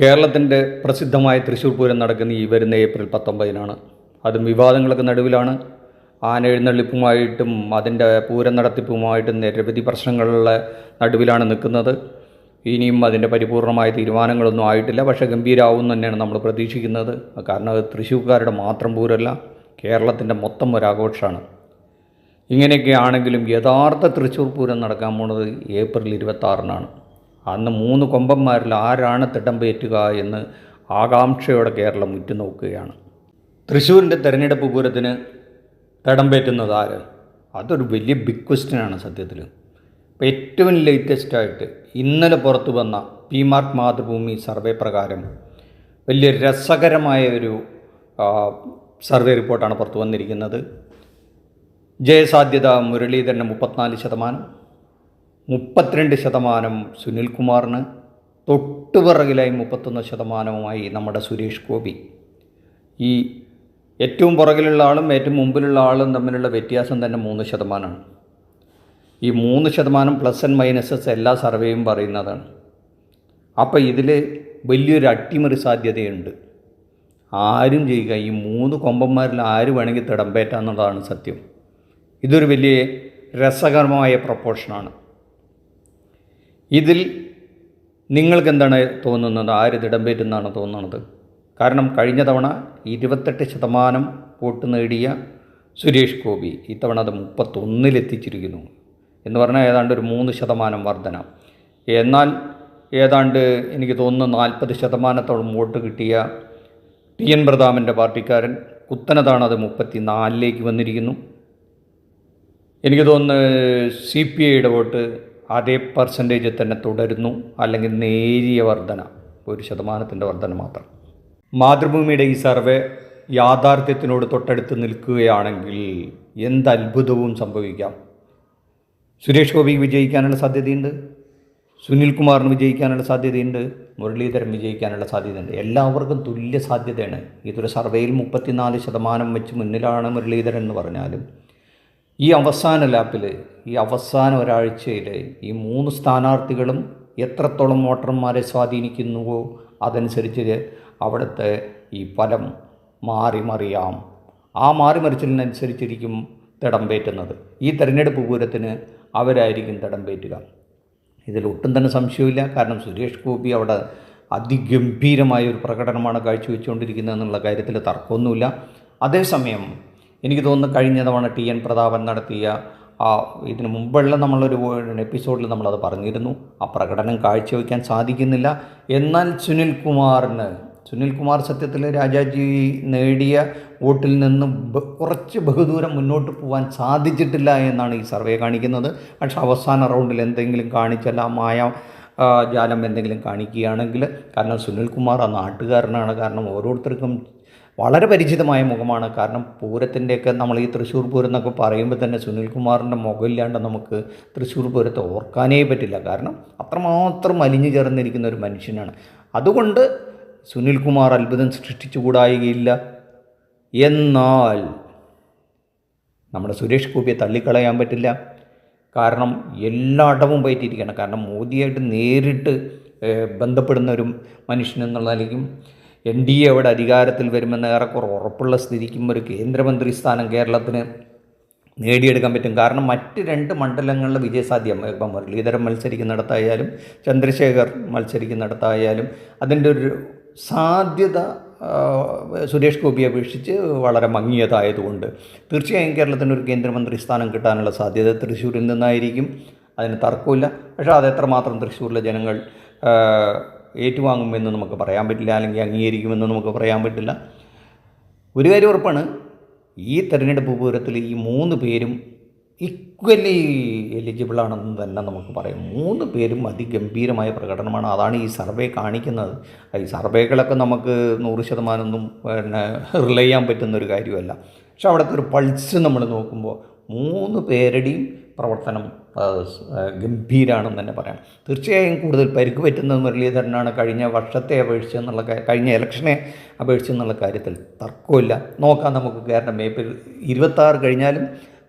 കേരളത്തിന്റെ പ്രസിദ്ധമായ തൃശ്ശൂർ പൂരം നടക്കുന്ന ഈ വരുന്ന ഏപ്രിൽ പത്തൊമ്പതിനാണ്. അതും വിവാദങ്ങൾക്ക് നടുവിലാണ്. ആന എഴുന്നള്ളിപ്പുമായിട്ടും അതിന്റെ പൂരം നടത്തിപ്പുമായിട്ടും നിരവധി പ്രശ്നങ്ങളുടെ നടുവിലാണ് നിൽക്കുന്നത്. ഇനിയും അതിന്റെ പരിപൂർണമായ തീരുമാനങ്ങളൊന്നും ആയിട്ടില്ല. പക്ഷേ ഗംഭീരാവും തന്നെയാണ് നമ്മൾ പ്രതീക്ഷിക്കുന്നത്. കാരണം അത് തൃശ്ശൂർക്കാരുടെ മാത്രം പൂരമല്ല കേരളത്തിന്റെ മൊത്തം ഒരാഘോഷമാണ് ഇങ്ങനെയൊക്കെ ആണെങ്കിലും യഥാർത്ഥ തൃശ്ശൂർ പൂരം നടക്കാൻ പോണത് ഏപ്രിൽ ഇരുപത്താറിനാണ്. അന്ന് മൂന്ന് കൊമ്പന്മാരിൽ ആരാണ് തിടമ്പേറ്റുക എന്ന് ആകാംക്ഷയോടെ കേരളം ഉറ്റുനോക്കുകയാണ്. തൃശ്ശൂരിന്റെ തെരഞ്ഞെടുപ്പ് പൂരത്തിന് തിടമ്പേറ്റുന്നത് ആര്? അതൊരു വലിയ ബിഗ് ക്വസ്റ്റ്യനാണ് സത്യത്തിൽ. ഇപ്പോൾ ഏറ്റവും ലേറ്റസ്റ്റായിട്ട് ഇന്നലെ പുറത്തു വന്ന പി മാർക്ക് മാതൃഭൂമി സർവേ പ്രകാരം വലിയ രസകരമായ ഒരു സർവേ റിപ്പോർട്ടാണ് പുറത്തു വന്നിരിക്കുന്നത്. ജയസാധ്യത മുരളീധരന് മുപ്പത്തിനാല് ശതമാനം. മുപ്പത്തിരണ്ട് ശതമാനം സുനിൽകുമാറിന് തൊട്ടുപിറകിലായി മുപ്പത്തൊന്ന് ശതമാനവുമായി നമ്മുടെ സുരേഷ് ഗോപി. ഈ ഏറ്റവും പുറകിലുള്ള ആളും ഏറ്റവും മുമ്പിലുള്ള ആളും തമ്മിലുള്ള വ്യത്യാസം തന്നെ മൂന്ന് ശതമാനമാണ്. ഈ മൂന്ന് ശതമാനം പ്ലസ് ആൻഡ് മൈനസസ് എല്ലാ സർവേയും പറയുന്നതാണ്. അപ്പോൾ ഇതിൽ വലിയൊരു അട്ടിമറി സാധ്യതയുണ്ട്. ആരും ചെയ്യുക ഈ മൂന്ന് കൊമ്പന്മാരിൽ ആര് വേണമെങ്കിൽ തിടമ്പേറ്റാന്നുള്ളതാണ് സത്യം. ഇതൊരു വലിയ രസകരമായ പ്രപ്പോർഷനാണ്. ഇതിൽ നിങ്ങൾക്ക് എന്താണ് തോന്നുന്നത്? ആര് തിടമ്പേറ്റെന്നാണ് തോന്നുന്നത്? കാരണം കഴിഞ്ഞ തവണ ഇരുപത്തെട്ട് ശതമാനം വോട്ട് നേടിയ സുരേഷ് ഗോപി ഇത്തവണ അത് മുപ്പത്തൊന്നിലെത്തിച്ചിരിക്കുന്നു. എന്ന് പറഞ്ഞാൽ ഏതാണ്ട് ഒരു മൂന്ന് ശതമാനം വർധന. എന്നാൽ ഏതാണ്ട് എനിക്ക് തോന്നുന്നു നാൽപ്പത് ശതമാനത്തോളം വോട്ട് കിട്ടിയ ടി എൻ പ്രതാപന്റെ പാർട്ടിക്കാരൻ കുത്തനതാണ് അത് മുപ്പത്തി നാലിലേക്ക് വന്നിരിക്കുന്നു. എനിക്ക് തോന്നുന്നു സി പി ഐയുടെ വോട്ട് അതേ പെർസെന്റേജിൽ തന്നെ തുടരുന്നു അല്ലെങ്കിൽ നേരിയ വർധന ഒരു ശതമാനത്തിന്റെ വർധന മാത്രം. മാതൃഭൂമിയുടെ ഈ സർവേ യാഥാർത്ഥ്യത്തിനോട് തൊട്ടടുത്ത് നിൽക്കുകയാണെങ്കിൽ എന്ത് അത്ഭുതവും സംഭവിക്കാം. സുരേഷ് ഗോപിക്ക് വിജയിക്കാനുള്ള സാധ്യതയുണ്ട്. സുനിൽ കുമാറിന് വിജയിക്കാനുള്ള സാധ്യതയുണ്ട്. മുരളീധരൻ വിജയിക്കാനുള്ള സാധ്യതയുണ്ട്. എല്ലാവർക്കും തുല്യ സാധ്യതയാണ്. ഇതൊരു സർവേയിൽ മുപ്പത്തിനാല് ശതമാനം വെച്ച് മുന്നിലാണ് മുരളീധരൻ എന്ന് പറഞ്ഞാലും ഈ അവസാന ലാപ്പിൽ ഈ അവസാന ഒരാഴ്ചയിൽ ഈ മൂന്ന് സ്ഥാനാർത്ഥികളും എത്രത്തോളം വോട്ടർമാരെ സ്വാധീനിക്കുന്നുവോ അതനുസരിച്ച് അവിടുത്തെ ഈ ഫലം മാറി മറിയാം. ആ മാറി മറിച്ചതിനനുസരിച്ചിരിക്കും തിടമ്പേറ്റുന്നത് ഈ തെരഞ്ഞെടുപ്പ് പൂരത്തിന് അവരായിരിക്കും തിടമ്പേറ്റുക ഇതിൽ ഒട്ടും തന്നെ സംശയമില്ല കാരണം സുരേഷ് ഗോപി അവിടെ അതിഗംഭീരമായ ഒരു പ്രകടനമാണ് കാഴ്ചവെച്ചുകൊണ്ടിരിക്കുന്നത് എന്നുള്ള കാര്യത്തിൽ തർക്കമൊന്നുമില്ല. അതേസമയം എനിക്ക് തോന്നുന്നു കഴിഞ്ഞ തവണ ടി എൻ പ്രതാപൻ നടത്തിയ ആ ഇതിന് മുമ്പുള്ള നമ്മളൊരു എപ്പിസോഡിൽ നമ്മളത് പറഞ്ഞിരുന്നു. ആ പ്രകടനം കാഴ്ചവെക്കാൻ സാധിക്കുന്നില്ല. എന്നാൽ സുനിൽ കുമാറിന് സുനിൽ കുമാർ സത്യത്തിൽ രാജാജി നേടിയ വോട്ടിൽ നിന്ന് കുറച്ച് ബഹുദൂരം മുന്നോട്ട് പോകാൻ സാധിച്ചിട്ടില്ല എന്നാണ് ഈ സർവേ കാണിക്കുന്നത്. പക്ഷേ അവസാന റൗണ്ടിൽ എന്തെങ്കിലും കാണിച്ചല്ല മായ ജാലം എന്തെങ്കിലും കാണിക്കുകയാണെങ്കിൽ കാരണം സുനിൽ കുമാർ ആ നാട്ടുകാരനാണ്. കാരണം ഓരോരുത്തർക്കും വളരെ പരിചിതമായ മുഖമാണ്. കാരണം പൂരത്തിന്റെയൊക്കെ നമ്മൾ ഈ തൃശ്ശൂർ പൂരം എന്നൊക്കെ പറയുമ്പോൾ തന്നെ സുനിൽകുമാറിന്റെ മുഖമില്ലാണ്ട് നമുക്ക് തൃശ്ശൂർ പൂരത്തെ ഓർക്കാനേ പറ്റില്ല. കാരണം അത്രമാത്രം അലിഞ്ഞു ചേർന്നിരിക്കുന്ന ഒരു മനുഷ്യനാണ്. അതുകൊണ്ട് സുനിൽകുമാർ അത്ഭുതം സൃഷ്ടിച്ചുകൂടായികയില്ല. എന്നാൽ നമ്മുടെ സുരേഷ് ഗോപിയെ തള്ളിക്കളയാൻ പറ്റില്ല. കാരണം എല്ലായിടവും പറ്റിയിരിക്കുകയാണ്. കാരണം മോദിയായിട്ട് നേരിട്ട് ബന്ധപ്പെടുന്ന ഒരു മനുഷ്യൻ എൻ ഡി എ അവിടെ അധികാരത്തിൽ വരുമെന്ന് ഏറെക്കുറെ ഉറപ്പുള്ള സ്ഥിതിക്കും ഒരു കേന്ദ്രമന്ത്രി സ്ഥാനം കേരളത്തിന് നേടിയെടുക്കാൻ പറ്റും. കാരണം മറ്റ് രണ്ട് മണ്ഡലങ്ങളിലെ വിജയസാധ്യം ഇപ്പം മുരളീധരൻ മത്സരിക്കുന്നിടത്തായാലും ചന്ദ്രശേഖർ മത്സരിക്കുന്നിടത്തായാലും അതിന്റെ ഒരു സാധ്യത സുരേഷ് ഗോപിയെ അപേക്ഷിച്ച് വളരെ മങ്ങിയതായതുകൊണ്ട് തീർച്ചയായും കേരളത്തിന് ഒരു കേന്ദ്രമന്ത്രി സ്ഥാനം കിട്ടാനുള്ള സാധ്യത തൃശ്ശൂരിൽ നിന്നായിരിക്കും. അതിന് തർക്കമില്ല. പക്ഷേ അതെത്രമാത്രം തൃശ്ശൂരിലെ ജനങ്ങൾ ഏറ്റുവാങ്ങുമെന്ന് നമുക്ക് പറയാൻ പറ്റില്ല അല്ലെങ്കിൽ അംഗീകരിക്കുമെന്ന് നമുക്ക് പറയാൻ പറ്റില്ല. ഒരു കാര്യം ഉറപ്പാണ് ഈ തെരഞ്ഞെടുപ്പ് പൂരത്തിൽ ഈ മൂന്ന് പേരും ഈക്വലി എലിജിബിൾ ആണെന്ന് തന്നെ നമുക്ക് പറയാം. മൂന്ന് പേരും അതിഗംഭീരമായ പ്രകടനമാണ്. അതാണ് ഈ സർവേ കാണിക്കുന്നത്. ഈ സർവേകളൊക്കെ നമുക്ക് നൂറ് ശതമാനമൊന്നും പിന്നെ റിലേ ചെയ്യാൻ പറ്റുന്ന ഒരു കാര്യമല്ല. പക്ഷെ അവിടുത്തെ ഒരു പൾസ് നമ്മൾ നോക്കുമ്പോൾ മൂന്ന് പേരുടെയും പ്രവർത്തനം ഗംഭീരാണെന്ന് തന്നെ പറയാം. തീർച്ചയായും കൂടുതൽ പരിക്ക് പറ്റുന്നത് മുരളീധരനാണ്. കഴിഞ്ഞ വർഷത്തെ അപേക്ഷിച്ച് എന്നുള്ള കഴിഞ്ഞ ഇലക്ഷനെ അപേക്ഷിച്ച് എന്നുള്ള കാര്യത്തിൽ തർക്കമില്ല. നോക്കാം നമുക്ക് കാരണം ഏപ്രിൽ ഇരുപത്താറ് കഴിഞ്ഞാലും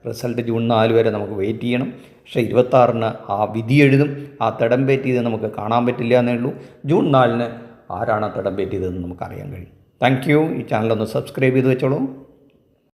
റിസൾട്ട് ജൂൺ നാല് വരെ നമുക്ക് വെയിറ്റ് ചെയ്യണം. പക്ഷേ ഇരുപത്താറിന് ആ വിധി എഴുതും. ആ തടം പറ്റിയത് നമുക്ക് കാണാൻ പറ്റില്ല എന്നേ ഉള്ളൂ. ജൂൺ നാലിന് ആരാണ് തടം പറ്റിയതെന്ന് നമുക്കറിയാൻ കഴിയും. Thank you. ഈ ചാനലൊന്ന് സബ്സ്ക്രൈബ് ചെയ്ത് വെച്ചോളൂ.